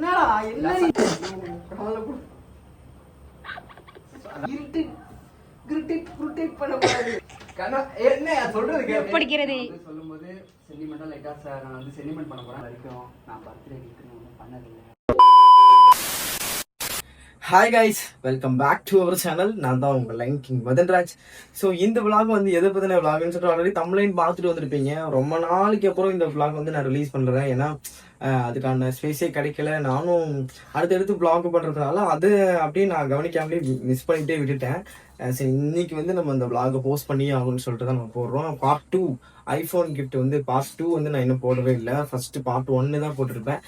என்னடா என்ன காலை போடு. இருட்டு கிரிட்டிக் குருட்டிக் பண்ண கூடாது கண்ணா என்ன சொல்றது கேளு. படிக்கிறது. வந்து சொல்லும்போது சென்டிமெண்டா லைட்டா சார் நான் வந்து சென்டிமெண்ட் பண்ண போறேன். வரைக்கும் நான் பர்த்டே கிஃப்ட் ஒன்றும் பண்ணதில்லை. Hi guys welcome back to our channel நான் தான் உங்கள் லைன் கிங் மதன்ராஜ் ஸோ இந்த விளாக் வந்து எதை பற்றின விளாக்னு சொல்லிட்டு ஆல்ரெடி தமிழைன் பார்த்துட்டு வந்திருப்பீங்க. ரொம்ப நாளைக்கு அப்புறம் இந்த விளாக் வந்து நான் ரிலீஸ் பண்ணுறேன் ஏன்னா அதுக்கான ஸ்பேஸே கிடைக்கல. நானும் அடுத்தடுத்து பிளாக் பண்ணுறதுனால அது அப்படியே நான் கவனிக்காமலே மிஸ் பண்ணிட்டே விட்டுட்டேன். சரி இன்னைக்கு வந்து நம்ம அந்த பிளாகை போஸ்ட் பண்ணி ஆகணும்னு சொல்லிட்டு தான் நம்ம போடுறோம் பார்ட் டூ ஐஃபோன் கிஃப்ட் வந்து பார்ட் டூ வந்து நான் இன்னும் போடவே இல்லை. ஃபஸ்ட்டு பார்ட் ஒன்னு தான் போட்டிருப்பேன்.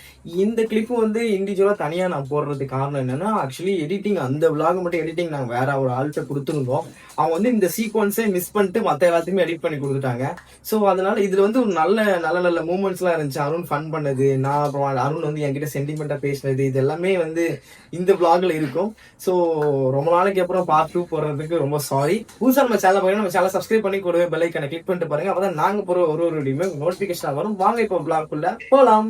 இந்த கிளிப்பு வந்து இண்டிவிஜுவலாக தனியாக நான் போடுறதுக்கு காரணம் என்னன்னா ஆக்சுவலி எடிட்டிங் அந்த விலாக் மட்டும் எடிட்டிங் நாங்கள் வேற ஒரு ஆள்கிட்ட கொடுத்துருந்தோம். அவங்க வந்து இந்த சீக்வன்ஸே மிஸ் பண்ணிட்டு மற்ற எல்லாத்தையுமே எடிட் பண்ணி கொடுத்துட்டாங்க. ஸோ அதனால் இதில் வந்து ஒரு நல்ல நல்ல நல்ல மூமெண்ட்ஸ்லாம் இருந்துச்சு. அருண் ஃபன் பண்ணது நான் அப்புறம் அருண் வந்து என்கிட்ட சென்டிமெண்ட்டாக பேசினது இது எல்லாமே வந்து இந்த விலாகில் இருக்கும். ஸோ ரொம்ப நாளைக்கு அப்புறம் பார்ட் டூ போடுறதுக்கு ரொம்ப சாரி புதுசாக நம்ம சேனல் பாருங்க நம்ம சேனல் சப்ஸ்கிரைப் பண்ணி கூடவே பெல் ஐக்கனை கிளிக் பண்ணிட்டு பாருங்க. நான் வாங்க போற ஒரு ஒரு வீடியோமே நோட்டிபிகேஷன் வரும். வாங்க இப்போ பிளாக்குள்ள போலாம்.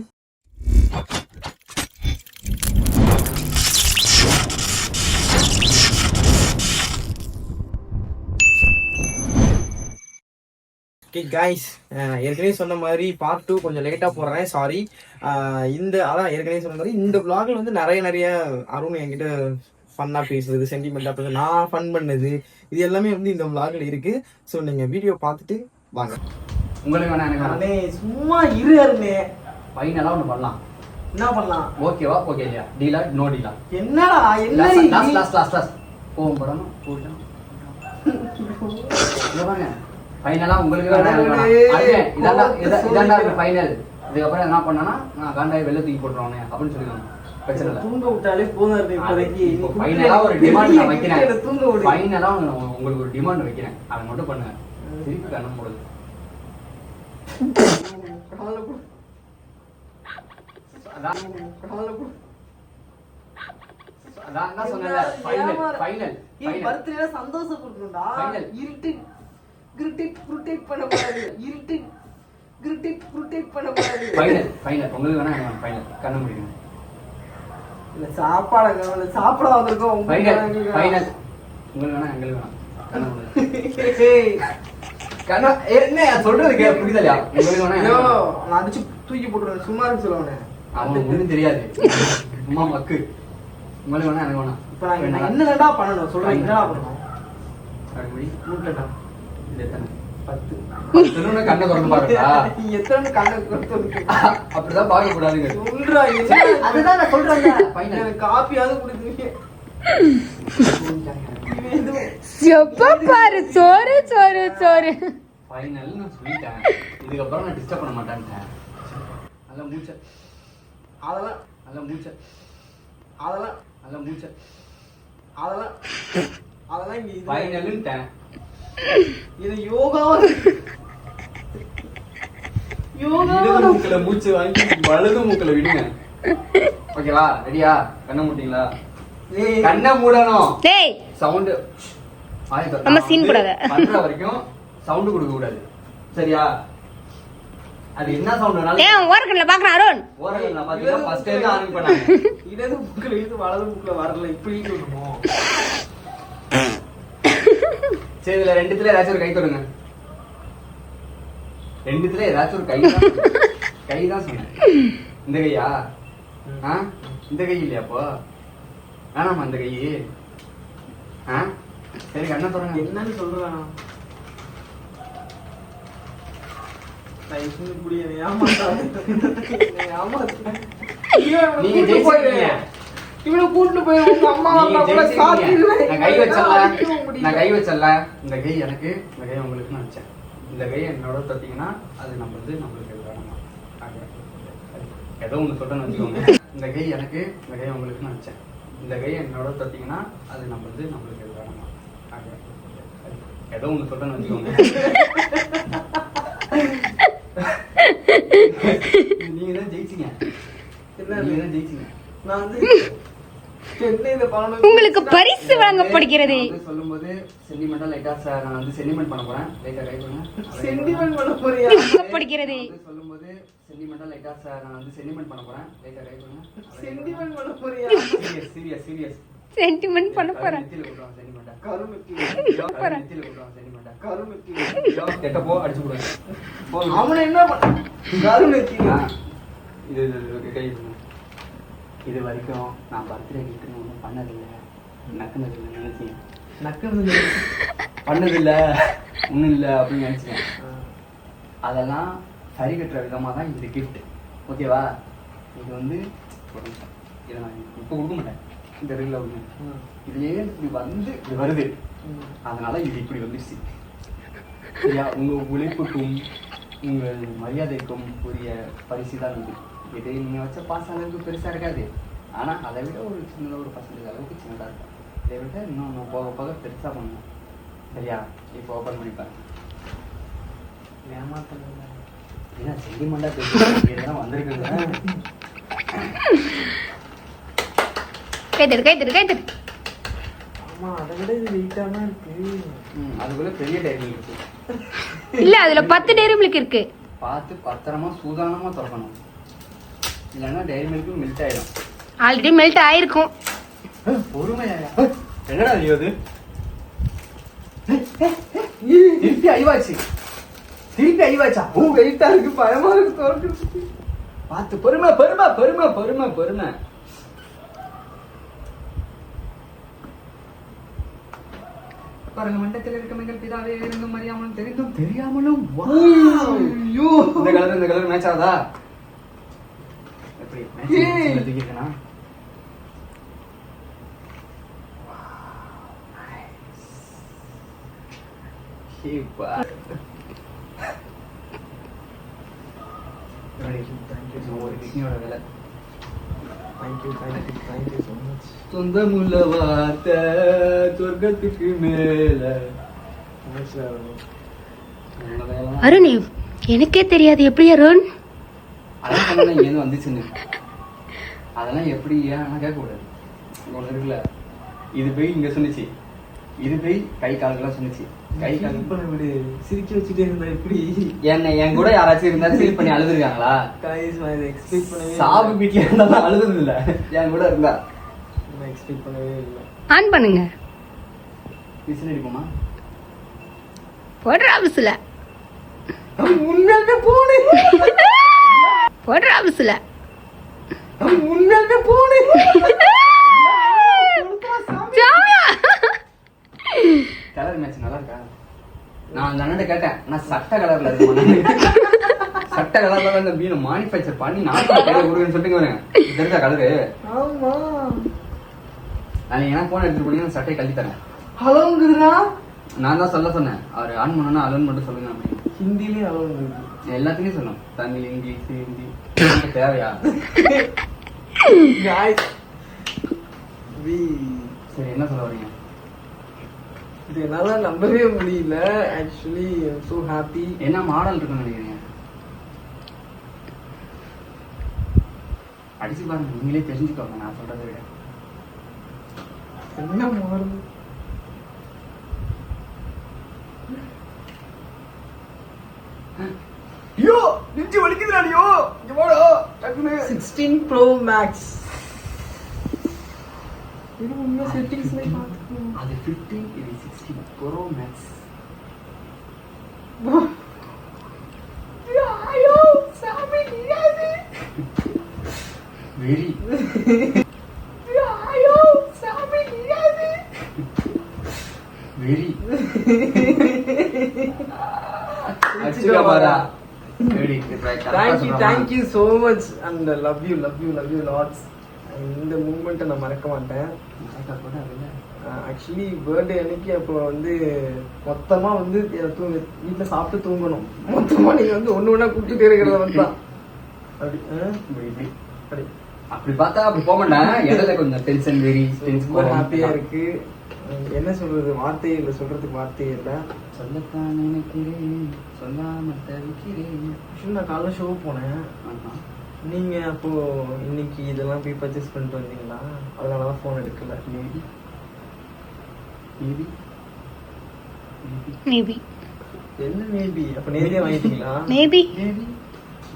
ஓகே காய்ஸ் ஏற்கனவே சொன்ன மாதிரி பார்ட் டூ கொஞ்சம் லேட்டாக போடுறேன் சாரி இந்த அதான் ஏற்கனவே சொன்ன மாதிரி இந்த பிளாகில் வந்து நிறைய நிறைய அருண் என்கிட்ட ஃபன்னாக பேசுறது சென்டிமெண்ட்டாக பேசுறது நான் ஃபன் பண்ணது இது எல்லாமே வந்து இந்த பிளாகில் இருக்குது ஸோ நீங்கள் வீடியோ பார்த்துட்டு வாங்க. உங்களுக்கு வேணா எனக்கு வேணா. அண்ணே சும்மா இரு அருணே. ஃபைனலாக ஒன்று பண்ணலாம். என்ன பண்ணலாம்? ஓகேவா ஓகே இல்லையா? டீலா நோ டீலா என்னடா என்ன லாஸ்ட் லாஸ்ட் லாஸ்ட் லாஸ்ட் போகும் படணும் போட்டோம். ஃபைனலா உங்களுக்கு வேணா எனக்கு வேணா. அது இதாண்டா இதா- இதாண்டா ஃபைனல் இதுக்கப்புறம் என்ன பண்ணனா நான் காண்டாய் வெளில தூக்கி போட்டுருவானே அப்படின்னு சொல்லிடுவாங்க பிரச்சனை இல்லை. தூங்க விட்டாலே போதும் அருணே இப்போதைக்கு. நீ ஒரு டிமாண்ட் நான் வைக்கிறேன். தூங்க விடு. ஃபைனலா உங்களுக்கு ஒரு டிமாண்ட் வைக்கிறேன். அதை மட்டும் பண்ணுங்க. திருப்பி கண்ணம் போடுது. சந்தோஷம் கொடுக்கணும்டா. இருட்டு கிரிட்டிக் குருட்டிக் பண்ணக்கூடாது. இருட்டு பண்ணக்கூடாது. ஃபைனல் ஃபைனல் உங்களுக்கு வேணா ஃபைனல் கண்ண முடியும் இல்ல, சாப்பாடை. சாப்பிட வந்திருக்கோம், உங்களுக்கு ஃபைனல் வாங்கிக்கலாம். ஃபைனல் உங்களுக்கு வேணா எங்களுக்கு வேணா கண்ண முடியும் கண்ணா என்ன சொல்றது கே வேணா. நான் அடிச்சு தூக்கி போட்டுருவேன். சும்மா இருக்கு சொல்லுவானே. அவனுக்கு ஒண்ணும் தெரியாது. அம்மா மக்கு. உங்களுக்கு வேணா எனக்கு வேணா இப்ப நான் இங்க என்னடா பண்ணணும்? சொல்றேன் என்னடா பண்ணணும்? எனக்கு முடி. மூட்டடா. இது எத்தனை? பத்து. கண்ணை திறந்து நீ எத்தனை கண்ணை கொடுத்து அப்படிதான் பார்க்க கூடாதுங்க சொல்றா அதுதான் நான் சொல்றேன் காப்பியாவது எதுவும் எப்ப பாரு சோறு சோறு சோறு. ஃபைனல் நான் சொல்லிட்டேன். இதுக்கப்புறம் நான் டிஸ்டர்ப் பண்ண மாட்டேன்ட்டேன். நல்லா மூச்ச. அதெல்லாம் நல்லா மூச்ச. அதெல்லாம் நல்லா மூச்ச. அதெல்லாம் அதெல்லாம் இங்க இது. ஃபைனல்ன்ட்டேன் இது யோகா. யோகா மூக்குல மூச்சு வாங்கி வலது மூக்குல விடுங்க. ஓகேவா ரெடியா கண்ணை மூட்டிங்களா ஏய், கண்ணை மூடணும். டேய். சவுண்ட் நம்ம scene போடாத. பண்ற வரைக்கும் சவுண்ட் கொடுக்க கூடாது. சரியா? அது என்ன சவுண்ட் அவன் ஓரக்கண்ணில் பாக்குறான் அருண். நான் பாத்தீங்கன்னா ஃபர்ஸ்ட் டைம் ஆன் பண்ணாங்க இடது முக்கில் இருந்து வலது முக்கில் வரல இப்படி சொல்லணும் சரி இதுல ரெண்டுத்துல ஏதாச்சும் ஒரு கை தொடுங்க. ரெண்டுத்துல ஏதாச்சும் ஒரு கை கை தான் சொன்னேன் இந்த கையா? ஆ? இந்த கை இல்லையா அப்போ? வேணாமா இந்த கை ஆ? சரி கண்ணை தொடங்க என்னன்னு சொல்றேன். இவன் கூட்டிட்டு போய் உங்க அம்மா நீங்க அப்பா கூட ஜெயிச்சிருக்கீங்க. சாத்திடுவேன். நான் கை வச்சல அடிக்கவும் முடியல. நான் கை வச்சல இந்த கை எனக்கு இந்த கை உங்களுக்கு நான் வச்சேன். இந்த கை என்னோட தொட்டீங்கன்னா அது நம்ம வந்து நம்மளுக்கு ஆக, ஏதோ ஒண்ணு சொல்றேன்னு வச்சுக்கோங்க. இந்த கை எனக்கு இந்த கை உங்களுக்கு நான் வச்சேன். இந்த கை என்னோட தொட்டீங்கன்னா அது நம்ம வந்து நம்மளுக்கு ஏதோ ஒண்ணு சொல்றேன்னு வச்சுக்கோங்க. நீங்க தான் ஜெயிச்சீங்க. என்ன நீங்க தான் ஜெயிச்சீங்க. நான் வந்து உங்களுக்கு பரிசு வழங்கப்படுகிறது. சொல்லும்போது சென்டிமெண்டா லைட்டா சார் நான் வந்து சென்டிமெண்ட் பண்ண போறேன். லைட்டா கை பண்ணுங்க. சென்டிமெண்ட் பண்ண போறியா? வழங்கப்படுகிறது. சொல்லும்போது சென்டிமெண்டா லைட்டா சார் நான் வந்து சென்டிமெண்ட் பண்ண போறேன். லைட்டா கை பண்ணுங்க. சென்டிமெண்ட் பண்ண போறியா? சீரியஸ் சீரியஸ் சீரியஸ் சென்டிமெண்ட் பண்ண போறேன். சென்டிமெண்டா கெட்ட போ அடிச்சு போ அவனை என்ன ஆ, இது இது, இது, கை இது. இது வரைக்கும் நான் பர்த்டே கிஃப்ட்னு ஒன்றும் பண்ணதில்லை. நக்குனதில்லை நினைச்சேன். நக்கறது பண்ணதில்லை. ஒன்றும் இல்லை அப்படின்னு நினச்சேன். அதெல்லாம் சரி கட்டுற விதமாக தான் இந்த gift ஓகேவா இது வந்து ஒரு நிமிஷம். இதை நான் இப்போ கொடுக்க மாட்டேன். இந்த ரெகுல ஒன்று இதுலேயே இப்படி வந்து இப்படி வருது. அதனால இது இப்படி வந்துருச்சு. சரியா உங்கள் உழைப்புக்கும் உங்கள் மரியாதைக்கும் உரிய பரிசு தான் இது. இது நீங்கள் வச்ச பாஸ் அளவுக்கு பெருசாக இருக்காது. ஆனால் அதை விட ஒரு சின்ன ஒரு பர்சன்டேஜ் அளவுக்கு சின்னதாக இருக்கும். இதை விட இன்னும் இன்னும் போக போக பெருசாக பண்ணணும் சரியா? இப்போ ஓப்பன் பண்ணிப்பேன் ஏமாத்தல ஏன்னா சென்டிமெண்டாக பேசி இதெல்லாம் வந்திருக்குங்க. கை தரு கை தரு கை தரு ஆமா அதை விட இது வெயிட்டா தான் இருக்கு. ம் அதுக்குள்ளே பெரிய டைரி இருக்கு. இல்ல அதுல பத்து டேரி மில்க் இருக்கு. பார்த்து பத்திரமா சூதானமா திறக்கணும். இல்லைன்னா டைரி மில்க்கு மில்ட் ஆயிடும். ஆல்ரெடி மெல்ட் ஆயிருக்கும். பொறுமையா. என்னடா நீ அது? திருப்பி அழிவாச்சு. திருப்பி அழிவாச்சா? ஓ வெயிட்டா இருக்கு பயமா இருக்கு திறக்கிறதுக்கு. பார்த்து பொறுமை பொறுமை பொறுமை பொறுமை பொறுமை. பாருங்க மண்டத்தில் இருக்க மங்கள் பிதாவே இருந்தும் அறியாமலும் தெரிந்தும் தெரியாமலும். ஐயோ! இந்த கலர் இந்த கலர் மேட்ச் ஆகுதா? எப்படி. மேட்ச் தூக்கிருக்கனா ஒரு கிட்னியோட விலை thank you thank you thank you so much சொந்தமுள்ள வார்த்தை சொர்க்கத்துக்கு மேல. அருண் எனக்கே தெரியாது. எப்படி அருண்? சொன்னேன் இங்கேருந்து வந்துச்சுன்னு. அதெல்லாம் எப்படி ஏன் ஒன்று இருக்குல்ல. இது போய் இங்க சொன்னுச்சு. இது போய் கை காலுக்கெல்லாம் சொன்னுச்சு. கை கால். பண்ண விடு. சிரிக்க வச்சுட்டே இருந்தா எப்படி? என்ன என் கூட யாராச்சும் இருந்தா ஃபீல் பண்ணி அழுதுருக்காங்களா? கைஸ் நான் இதை எக்ஸ்பெக்ட் பண்ணவே சாவு வீட்டில் இருந்தாலும் அழுதுறது இல்ல என் கூட இருந்தா. நான் எக்ஸ்பெக்ட் பண்ணவே இல்லை. ஆன் பண்ணுங்க. விசில் அடிப்போமா? போடுற ஆபீஸ்ல உண்மையாலுமே போனே. போடுற ஆபீஸ்ல உண்மையாலுமே போனே ஜாமியா கலர் மேட்ச் நல்லா இருக்கா நான் அந்த அண்ணன் கேட்டேன் நான் சட்ட கலர்ல சட்ட கலர்ல இந்த மீனை மேனுஃபேக்சர் பண்ணி நான் கையில கொடுக்குன்னு சொல்லிட்டு தெரிஞ்சா கலரு. ஆமா. நான் ஏன்னா போன் எடுத்துட்டு போனீங்கன்னா சட்டையை கழட்டி தரேன். ஹலோங்குதுடா நான் தான் சொல்ல சொன்னேன். அவர் ஆன் பண்ணனா அலோன் மட்டும் சொல்லுங்க அப்படின்னு. ஹிந்திலயும் ஹலோங்குது எல்லாத்துலயும் சொன்னோம் தமிழ் இங்கிலீஷ் ஹிந்தி. தேவையா? சரி என்ன சொல்ல வரீங்க? இது என்னால நம்பவே முடியல. ஆக்சுவலி so ஹாப்பி என்ன மாடல் இருக்குன்னு நினைக்கிறீங்க? அடிச்சு பாருங்க நீங்களே தெரிஞ்சுக்கோங்க நான் சொல்றதை விட. என்ன மாறுது ஐயோ நெஞ்சு வலிக்குதுடா ஐயோ இங்க போடா டக்குனு சிக்ஸ்டீன் ப்ரோ மேக்ஸ் இது உண்மை செட்டிங்ஸ்ல பார்த்துக்கணும். அது 15 இது 16 ப்ரோ மேக்ஸ் ஐயோ சாமி நீயாது வெரி ஐயோ சாமி நீயாது வெரி அச்சுக்கா பாரா very thank you thank you so much and love you love you love you lots இந்த மூமெண்ட்டை நான் மறக்க மாட்டேன் ஆக்சுவலி பர்த்டே அன்னைக்கு அப்போ வந்து மொத்தமா வந்து தூங்க வீட்டில் சாப்பிட்டு தூங்கணும். மொத்தமா நீங்க வந்து ஒண்ணு ஒண்ணா கூப்பிட்டுட்டே இருக்கிறத வந்து தான் அப்படி? அப்படி. அப்படி பார்த்தா அப்படி போக மாட்டேன் இடையில கொஞ்சம் டென்ஷன் வெரி ரொம்ப ஹாப்பியா இருக்கு. என்ன சொல்றது? வார்த்தையே இல்லை சொல்றதுக்கு வார்த்தையே இல்லை. சொல்லத்தான் நினைக்கிறேன் சொல்லாம தவிக்கிறேன். நான் காலைல ஷோ போனேன். ஆமா. நீங்க அப்போ இன்னைக்கு இதெல்லாம் போய் பர்ச்சேஸ் பண்ணிட்டு வந்தீங்களா? அதனால தான் ஃபோன் எடுக்கல மேபி என்ன மேபி அப்ப நேரடியா வாங்கிட்டீங்களா? மேபி மேபி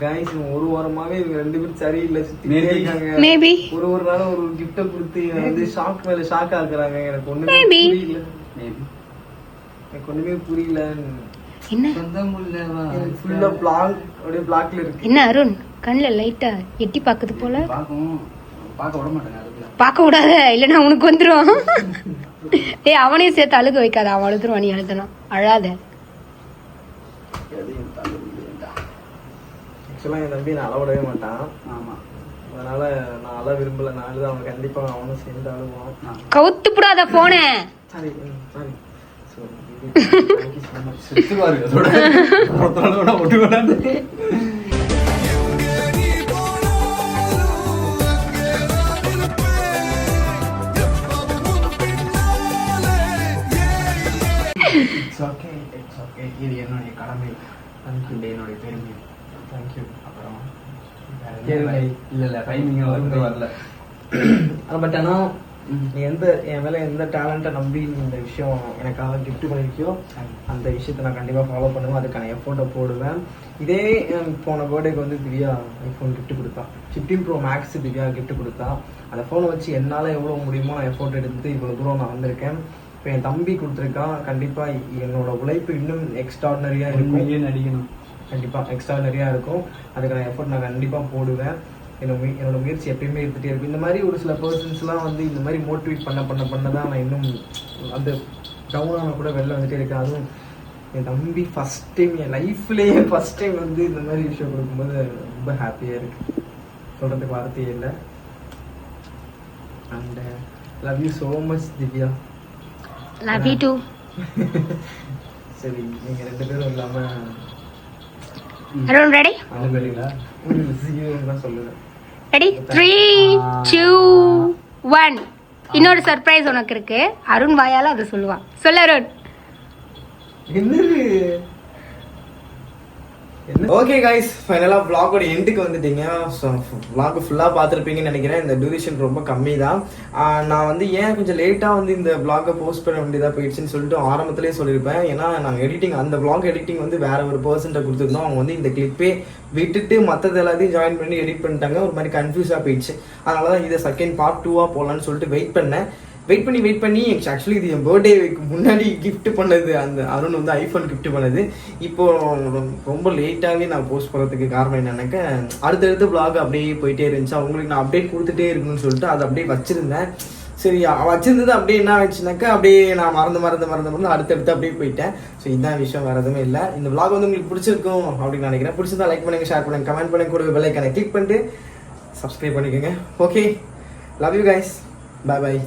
காய்ஸ் ஒரு வாரமாவே இவங்க ரெண்டு பேரும் சரியில்லை சுத்தி. இருக்காங்க. மேபி ஒரு ஒரு நாளும் ஒரு கிஃப்ட கொடுத்து வந்து ஷாக் மேல ஷாக் ஆக்குறாங்க எனக்கு ஒண்ணுமே. புரியல. மேபி எனக்கு ஒண்ணுமே புரியல என்ன? ஃபுல்லா பிளாக் அப்படியே பிளாக்ல இருக்கு. என்ன அருண்? கண்ணில் லைட்டா எட்டி பார்க்குது போல? பார்க்க விட மாட்டாங்க பார்க்க கூடாத இல்லைன்னா அவனுக்கு ஏய் அவனையும் சேர்த்து அழுக வைக்காத. அவன் அழுதுருவான் நீ அழுதலாம் அழாத. எதையும் தாங்க முடியலடா. ஆக்சுவலா என் தம்பி நான் அளவிடவே மாட்டான். ஆமா. அதனால நான் அழ விரும்பல. நான் அழுது அவன் கண்டிப்பா அவனும் சேர்ந்து அழுவான். கவுத்து புடாத போன sorry sorry. So thank you so much செத்துவாரு. அதோட ஒருத்தனோட ஒட்டு இது என்னுடைய கடமை. இது என்னுடைய பெருமை. தேங்க்யூ அப்புறம். இல்ல இல்ல டைமிங் வந்து வரல. பட் ஆனால் நீ எந்த என் மேல எந்த டேலண்ட்டை நம்பி நீ இந்த விஷயம் எனக்காக கிஃப்ட் பண்ணிருக்கியோ அந்த விஷயத்தை நான் கண்டிப்பாக ஃபாலோ பண்ணுவேன். அதுக்கான எஃபோர்ட்டை போடுவேன். இதே போன பர்த்டேக்கு வந்து திவ்யா ஐஃபோன் கிஃப்ட் கொடுத்தா. Fifteen pro max Divya gift கொடுத்தா. அந்த ஃபோனை வச்சு என்னால் எவ்வளோ முடியுமோ நான் எஃபோர்ட் எடுத்து இவ்வளோ தூரம் நான் வந்திருக்கேன். இப்போ என் தம்பி கொடுத்துருக்கான் கண்டிப்பாக என்னோட உழைப்பு இன்னும் எக்ஸ்ட்ராடனரியாக இருக்கும். நடிக்கணும் கண்டிப்பாக எக்ஸ்ட்ராடனரியாக இருக்கும். அதுக்கான எஃபோர்ட் நான் கண்டிப்பாக போடுவேன். என்னோட என்னோட முயற்சி எப்பயுமே இருந்துகிட்டே இருக்கும். இந்த மாதிரி ஒரு சில பர்சன்ஸ்லாம் வந்து இந்த மாதிரி மோட்டிவேட் பண்ண பண்ண பண்ண தான் நான் இன்னும் அந்த டவுனான கூட வெளில வந்துட்டே இருக்கேன். அதுவும் என் தம்பி ஃபஸ்ட் டைம் என் லைஃப்லேயே ஃபஸ்ட் டைம் வந்து இந்த மாதிரி விஷயம் கொடுக்கும்போது ரொம்ப ஹாப்பியாக இருக்கு. சொல்கிறதுக்கு வார்த்தையே இல்லை. And love you so much Divya. Love you too சரி நீங்கள் ரெண்டு பேரும் இல்லாமல் Arun ready ready three two one இன்னொரு சர்ப்ரைஸ் உனக்கு இருக்கு. அருண் வாயால அதை சொல்லுவான். சொல்லு அருண். என்னது? ஓகே கைஸ் ஃபைனலாக vlog-ஓட எண்டுக்கு வந்துட்டீங்க. ஸோ vlog ஃபுல்லாக பார்த்துருப்பீங்கன்னு நினைக்கிறேன். இந்த டியூரேஷன் ரொம்ப கம்மி தான் நான் வந்து ஏன் கொஞ்சம் லேட்டாக வந்து இந்த ப்ளாகை போஸ்ட் பண்ண வேண்டியதாக போயிடுச்சுன்னு சொல்லிட்டு ஆரம்பத்திலே சொல்லியிருப்பேன். ஏன்னா நாங்கள் எடிட்டிங் அந்த ப்ளாக் எடிட்டிங் வந்து வேற ஒரு பர்சன்ட்ட கொடுத்துருந்தோம். அவங்க வந்து இந்த கிளிப்பே விட்டுட்டு மற்றது எல்லாத்தையும் ஜாயின் பண்ணி எடிட் பண்ணிட்டாங்க. ஒரு மாதிரி கன்ஃபியூஸாக போயிடுச்சு. அதனால தான் இதை செகண்ட் பார்ட் டூவாக போகலான்னு சொல்லிட்டு வெயிட் பண்ணேன். வெயிட் பண்ணி வெயிட் பண்ணி ஆக்சுவலி இது என் பர்த்டேக்கு முன்னாடி கிஃப்ட் பண்ணது. அந்த அருண் வந்து ஐஃபோன் கிஃப்ட் பண்ணது. இப்போது ரொம்ப லேட்டாகவே நான் போஸ்ட் பண்ணுறதுக்கு காரணம் என்னன்னாக்க அடுத்தடுத்து பிளாக் அப்படியே போயிட்டே இருந்துச்சு. அவங்களுக்கு நான் அப்டேட் கொடுத்துட்டே இருக்கணும்னு சொல்லிட்டு அதை அப்படியே வச்சுருந்தேன். சரி வச்சிருந்தது அப்படியே என்ன ஆச்சுனாக்கா அப்படியே நான் மறந்து மறந்து மறந்து மறந்து அடுத்தடுத்து அப்படியே போயிட்டேன். ஸோ இதான் விஷயம் வேறு எதுவுமே இல்லை. இந்த விளாக் வந்து உங்களுக்கு பிடிச்சிருக்கும் அப்படின்னு நினைக்கிறேன். பிடிச்சிருந்தா லைக் பண்ணுங்க ஷேர் பண்ணுங்க கமெண்ட் பண்ணுங்க கூட பெல்லைக்கான கிளிக் பண்ணிட்டு சப்ஸ்கிரைப் பண்ணிக்கோங்க. Okay love you guys bye bye